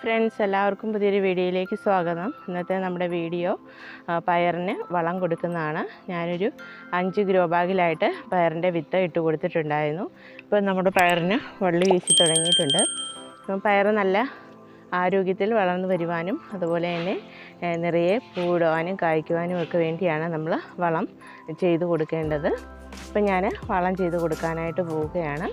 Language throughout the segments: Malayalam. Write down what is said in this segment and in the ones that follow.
ഫ്രണ്ട്സ് എല്ലാവർക്കും പുതിയൊരു വീഡിയോയിലേക്ക് സ്വാഗതം. ഇന്നത്തെ നമ്മുടെ വീഡിയോ പയറിന് വളം കൊടുക്കുന്നതാണ്. ഞാനൊരു അഞ്ച് ഗ്രോ ബാഗിലായിട്ട് പയറിന്റെ വിത്ത് ഇട്ട് കൊടുത്തിട്ടുണ്ടായിരുന്നു. ഇപ്പോൾ നമ്മുടെ പയറിന് വള്ളി വീശി തുടങ്ങിയിട്ടുണ്ട്. പയർ നല്ല ആരോഗ്യത്തിൽ വളർന്നു വരുവാനും അതുപോലെ തന്നെ നിറയെ പൂവിടുവാനും കായ്ക്കുവാനും ഒക്കെ വേണ്ടിയാണ് നമ്മൾ വളം ചെയ്തു കൊടുക്കേണ്ടത്. ഇപ്പം ഞാൻ വളം ചെയ്ത് കൊടുക്കാനായിട്ട് പോവുകയാണ്.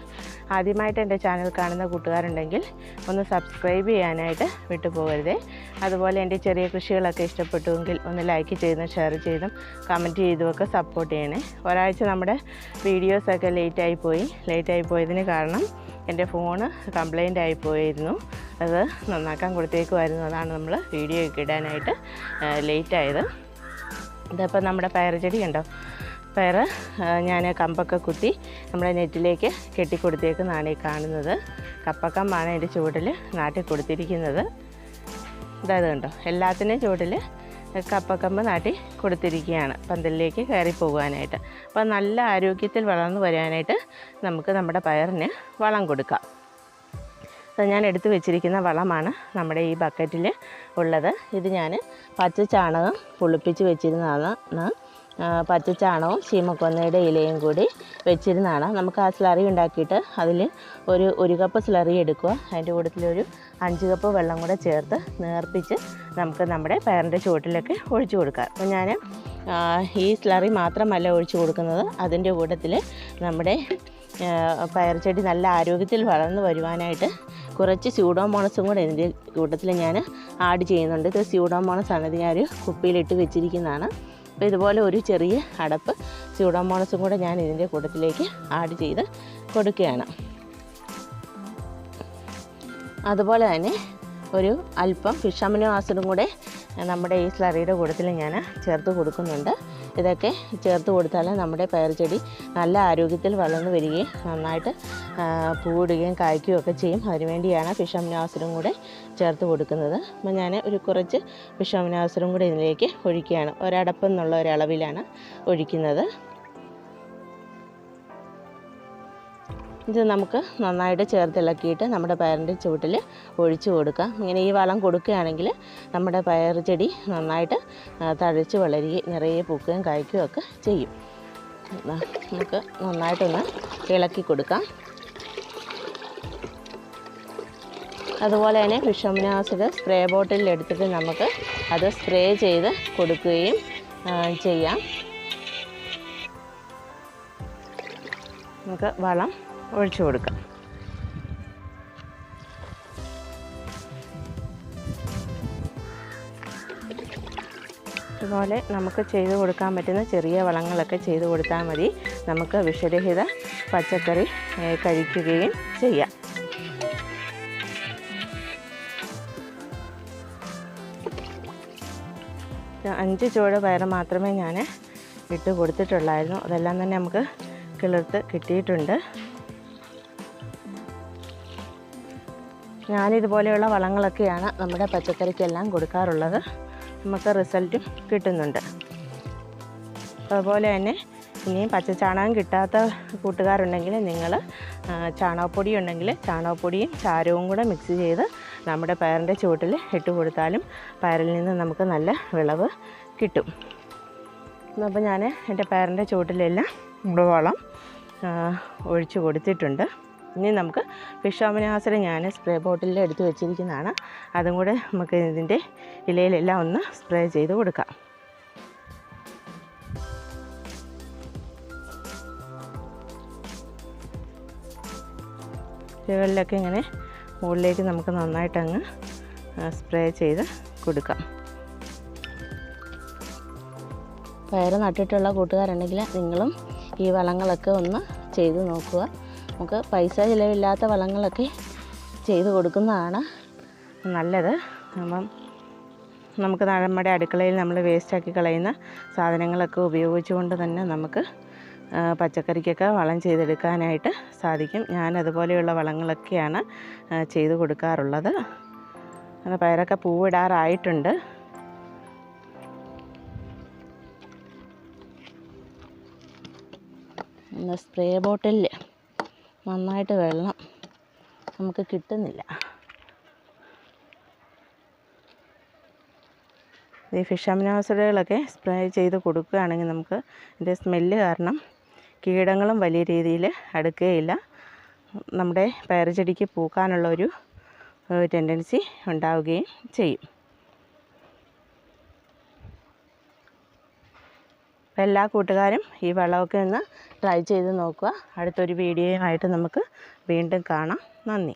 ആദ്യമായിട്ട് എന്റെ ചാനൽ കാണുന്ന കൂട്ടുകാരുണ്ടെങ്കിൽ ഒന്ന് സബ്സ്ക്രൈബ് ചെയ്യാനായിട്ട് വിട്ടു പോകരുതേ അതുപോലെ എന്റെ ചെറിയ കൃഷികളൊക്കെ ഇഷ്ടപ്പെട്ടുവെങ്കിൽ ഒന്ന് ലൈക്ക് ചെയ്തും ഷെയർ ചെയ്തും കമന്റ് ചെയ്തുമൊക്കെ സപ്പോർട്ട് ചെയ്യണേ. ഒരാഴ്ച നമ്മുടെ വീഡിയോസൊക്കെ ലേറ്റായി പോയി. ലേറ്റായി പോയതിന് കാരണം എന്റെ ഫോണ് കംപ്ലൈന്റ് ആയി പോയിരുന്നു. അത് നന്നാക്കാൻ കൊടുത്തേക്കുമായിരുന്നു അതാണ് നമ്മൾ വീഡിയോ ഒക്കെ ഇടാനായിട്ട് ലേറ്റായത് ഇതിപ്പോൾ നമ്മുടെ പയർ ചെടി കണ്ടോ? പയർ ഞാൻ കമ്പൊക്കെ കുത്തി നമ്മുടെ നെറ്റിലേക്ക് കെട്ടിക്കൊടുത്തേക്കുന്നതാണ് ഈ കാണുന്നത്. കപ്പക്കമ്പാണ് എന്റെ ചുവട്ടിൽ നാട്ടി കൊടുത്തിരിക്കുന്നത്. ഇതായത് കണ്ടോ? എല്ലാത്തിന്റെയും ചുവട്ടിൽ കപ്പക്കമ്പ് നാട്ടി കൊടുത്തിരിക്കുകയാണ്. പന്തലിലേക്ക് കയറി പോകാനായിട്ട്. അപ്പോൾ നല്ല ആരോഗ്യത്തിൽ വളർന്നു വരാനായിട്ട് നമുക്ക് നമ്മുടെ പയറിന് വളം കൊടുക്കാം. ഞാൻ എടുത്തു വെച്ചിരിക്കുന്ന വളമാണ് നമ്മുടെ ഈ ബക്കറ്റിൽ ഉള്ളത്. ഇത് ഞാൻ പച്ച ചാണകം പുളിപ്പിച്ച് വെച്ചിരുന്നതാണ്. പച്ച ചാണകവും ചീമക്കൊന്നയുടെ ഇലയും കൂടി വെച്ചിരുന്നതാണ്. നമുക്ക് ആ സ്ലറി ഉണ്ടാക്കിയിട്ട് അതിൽ ഒരു ഒരു കപ്പ് സ്ലറി എടുക്കുക. അതിന്റെ കൂട്ടത്തിലൊരു അഞ്ച് കപ്പ് വെള്ളം കൂടെ ചേർത്ത് നേർപ്പിച്ച് നമുക്ക് നമ്മുടെ പയറിന്റെ ചുവട്ടിലൊക്കെ ഒഴിച്ചു കൊടുക്കാം. അപ്പോൾ ഞാൻ ഈ സ്ലറി മാത്രമല്ല ഒഴിച്ചു കൊടുക്കുന്നത്. അതിന്റെ കൂട്ടത്തിൽ നമ്മുടെ പയർ ചെടി നല്ല ആരോഗ്യത്തിൽ വളർന്നു വരുവാനായിട്ട് കുറച്ച് സ്യൂഡോമോണസും കൂടെ ഇതിന്റെ കൂട്ടത്തിൽ ഞാൻ ആഡ് ചെയ്യുന്നുണ്ട്. ഇത് സ്യൂഡോമോണസ് ആണ് ഇത് ഞാനൊരു കുപ്പിയിലിട്ട് വെച്ചിരിക്കുന്നതാണ്. അപ്പോൾ ഇതുപോലെ ഒരു ചെറിയ അടപ്പ് സ്യൂഡോമോണസും കൂടെ ഞാൻ ഇതിന്റെ കൂട്ടത്തിലേക്ക് ആഡ് ചെയ്ത് കൊടുക്കുകയാണ്. അതുപോലെ തന്നെ ഒരു അല്പം ഫിഷ് അമിനോ ആസിഡും കൂടെ നമ്മുടെ ഈ സ്ലറിയുടെ കൂട്ടത്തിൽ ഞാൻ ചേർത്ത് കൊടുക്കുന്നുണ്ട്. ഇതൊക്കെ ചേർത്ത് കൊടുത്താൽ നമ്മുടെ പയർ ചെടി നല്ല ആരോഗ്യത്തിൽ വളർന്നു വരികയും നന്നായിട്ട് പൂവിടുകയും കായ്ക്കുകയും ഒക്കെ ചെയ്യും. അതിനുവേണ്ടിയാണ് ഫിഷ് അമിനോ കൂടെ ചേർത്ത് കൊടുക്കുന്നത്. അപ്പം ഞാൻ ഒരു കുറച്ച് ഫിഷ് അമിനോ കൂടെ ഇതിലേക്ക് ഒഴിക്കുകയാണ്. ഒരടപ്പം എന്നുള്ള ഒരളവിലാണ് ഒഴിക്കുന്നത്. ഇത് നമുക്ക് നന്നായിട്ട് ചേർത്തിളക്കിയിട്ട് നമ്മുടെ പയറിന്റെ ചുവട്ടിൽ ഒഴിച്ചു കൊടുക്കാം. ഇങ്ങനെ ഈ വളം കൊടുക്കുകയാണെങ്കിൽ നമ്മുടെ പയർ ചെടി നന്നായിട്ട് തഴച്ച് വളരുകയും നിറയെ പൂക്കുകയും കായ്ക്കുകയും ഒക്കെ ചെയ്യും. നമുക്ക് നന്നായിട്ടൊന്ന് ഇളക്കി കൊടുക്കാം. അതുപോലെ തന്നെ വിഷമിനാസിഡ് സ്പ്രേ ബോട്ടിലെടുത്തിട്ട് നമുക്ക് അത് സ്പ്രേ ചെയ്ത് കൊടുക്കുകയും ചെയ്യാം. നമുക്ക് വളം ഒഴിച്ചു കൊടുക്കാം. അതുപോലെ നമുക്ക് ചെയ്ത് കൊടുക്കാൻ പറ്റുന്ന ചെറിയ വളങ്ങളൊക്കെ ചെയ്ത് കൊടുത്താൽ മതി. നമുക്ക് വിഷരഹിത പച്ചക്കറി കഴിക്കുകയും ചെയ്യാം. അഞ്ച് ചുവട് വയറ് മാത്രമേ ഞാൻ ഇട്ട് കൊടുത്തിട്ടുള്ളായിരുന്നു. അതെല്ലാം തന്നെ നമുക്ക് കിളിർത്ത് കിട്ടിയിട്ടുണ്ട്. ഞാനിതുപോലെയുള്ള വളങ്ങളൊക്കെയാണ് നമ്മുടെ പച്ചക്കറിക്കെല്ലാം കൊടുക്കാറുള്ളത്. നമുക്ക് റിസൾട്ടും കിട്ടുന്നുണ്ട്. അതുപോലെ തന്നെ ഇനിയും പച്ചച്ചാണകം കിട്ടാത്ത കൂട്ടുകാരുണ്ടെങ്കിൽ നിങ്ങൾ ചാണകപ്പൊടി ഉണ്ടെങ്കിൽ ചാണകപ്പൊടിയും ചാരവും കൂടെ മിക്സ് ചെയ്ത് നമ്മുടെ പയറിന്റെ ചുവട്ടിൽ ഇട്ട് കൊടുത്താലും പയറിൽ നിന്ന് നമുക്ക് നല്ല വിളവ് കിട്ടും. അപ്പോൾ ഞാൻ എന്റെ പയറിന്റെ ചുവട്ടിലെല്ലാം വളം ഒഴിച്ച് കൊടുത്തിട്ടുണ്ട്. ഇനി നമുക്ക് ഫിഷാമിനാസിന് ഞാൻ സ്പ്രേ ബോട്ടിലിൽ എടുത്ത് വെച്ചിരിക്കുന്നതാണ്. അതും കൂടെ നമുക്ക് ഇതിന്റെ ഇലയിലെല്ലാം ഒന്ന് സ്പ്രേ ചെയ്ത് കൊടുക്കാം. ഇലകളിലൊക്കെ ഇങ്ങനെ മുകളിലേക്ക് നമുക്ക് നന്നായിട്ടങ്ങ് സ്പ്രേ ചെയ്ത് കൊടുക്കാം. പയർ നട്ടിട്ടുള്ള കൂട്ടുകാരുണ്ടെങ്കിൽ നിങ്ങളും ഈ വളങ്ങളൊക്കെ ഒന്ന് ചെയ്ത് നോക്കുക. നമുക്ക് പൈസ ചിലവില്ലാത്ത വളങ്ങളൊക്കെ ചെയ്ത് കൊടുക്കുന്നതാണ് നല്ലത്. അപ്പം നമുക്ക് നമ്മുടെ അടുക്കളയിൽ നമ്മൾ വേസ്റ്റാക്കി കളയുന്ന സാധനങ്ങളൊക്കെ ഉപയോഗിച്ചുകൊണ്ട് തന്നെ നമുക്ക് പച്ചക്കറിക്കൊക്കെ വളം ചെയ്തെടുക്കാനായിട്ട് സാധിക്കും. ഞാൻ അതുപോലെയുള്ള വളങ്ങളൊക്കെയാണ് ചെയ്ത് കൊടുക്കാറുള്ളത്. പയറൊക്കെ പൂവിടാറായിട്ടുണ്ട്. സ്പ്രേ ബോട്ടിലിൽ നന്നായിട്ട് വെള്ളം നമുക്ക് കിട്ടുന്നില്ല. ഈ ഫിഷ് അമിനോസിഡുകളൊക്കെ സ്പ്രേ ചെയ്ത് കൊടുക്കുകയാണെങ്കിൽ നമുക്ക് ഇതിന്റെ സ്മെല്ല് കാരണം കീടങ്ങളും വലിയ രീതിയിൽ അടുക്കുകയില്ല. നമ്മുടെ പയർ ചെടിക്ക് പൂക്കാനുള്ള ഒരു ടെൻഡൻസി ഉണ്ടാവുകയും ചെയ്യും. എല്ലാ കൂട്ടുകാരും ഈ വെള്ളമൊക്കെ ഒന്ന് ട്രൈ ചെയ്ത് നോക്കുക. അടുത്തൊരു വീഡിയോയുമായിട്ട് നമുക്ക് വീണ്ടും കാണാം. നന്ദി.